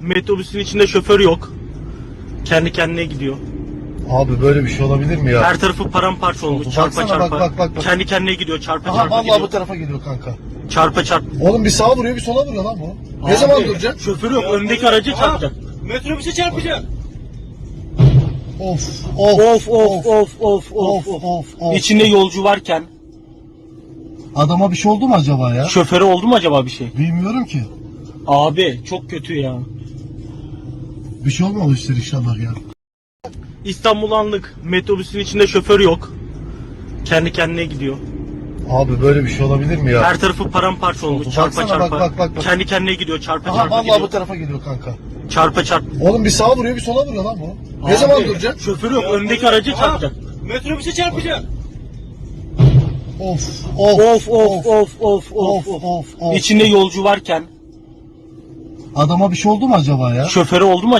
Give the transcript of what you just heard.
Metrobüsün içinde şoför yok. Kendi kendine gidiyor. Abi böyle bir şey olabilir mi ya? Her tarafı paramparça olmuş. Baksana, Çarpa bak, çarpa. bak, bak, bak. Kendi kendine gidiyor. Çarpa Aha çarpa vallahi gidiyor. bu tarafa geliyor kanka. Çarpa çarpa. Oğlum bir sağa vuruyor bir sola vuruyor lan bu. Ne Abi, zaman duracak? Şoför yok. Öndeki aracı çarpacak. Metrobüse çarpacak. Of of Of of of of of of of. of. İçinde yolcu varken Adama bir şey oldu mu acaba ya? şoföre oldu mu acaba bir şey? Bilmiyorum ki. Abi çok kötü ya. Bir şey olmamıştır inşallah ya. İstanbul Anlık metrobüsün içinde şoför yok. Kendi kendine gidiyor. Abi böyle bir şey olabilir mi ya? Her tarafı paramparça olmuş. Baksana, Çarpa bak, çarpa. bak, bak, bak. Kendi kendine gidiyor. Çarpa Aha çarpa vallahi gidiyor. bu tarafa geliyor kanka. Çarpa çarpa. Oğlum bir sağa vuruyor bir sola vuruyor lan bu. Ne Abi, zaman duracak? Şoför yok. Öndeki aracı Aha, çarpacak. Metrobüse çarpacak. Of Of of of of of of of. of of. İçinde yolcu varken Adama bir şey oldu mu acaba ya? şoföre oldu mu